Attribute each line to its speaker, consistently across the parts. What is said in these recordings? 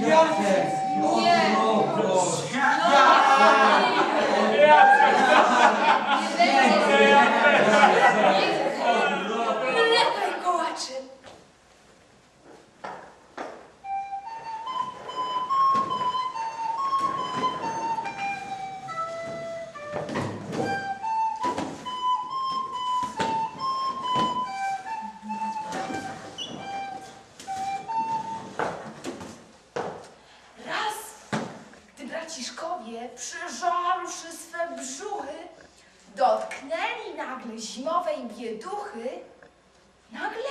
Speaker 1: Jacek! Nie! Jacek! Przyżarłszy swe brzuchy, dotknęli nagle zimowej bieduchy, nagle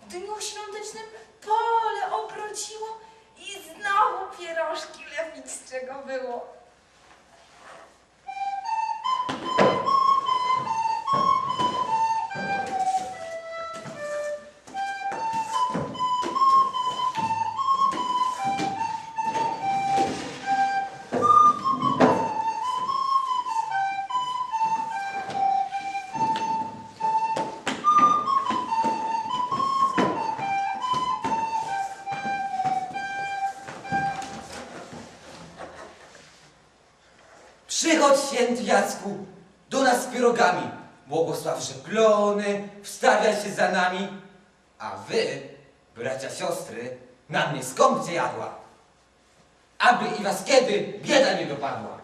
Speaker 1: w dniu świątecznym pole obrodziło i znowu pierożki lepić czego było.
Speaker 2: Przychodź święty Jacku do nas z pierogami. Błogosławże plony, wstawia się za nami. A wy, bracia siostry, na mnie skąpcie jadła. Aby i was kiedy bieda nie dopadła.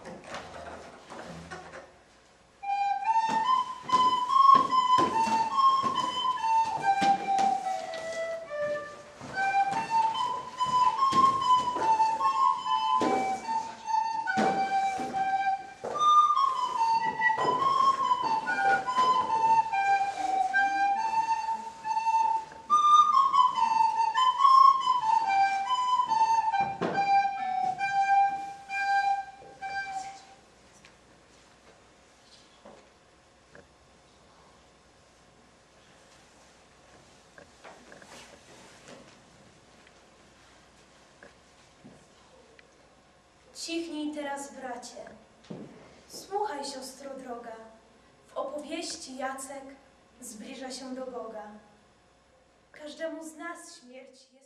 Speaker 3: Cichnij teraz, bracie. Słuchaj, siostro droga. W opowieści Jacek zbliża się do Boga. Każdemu z nas śmierć jest.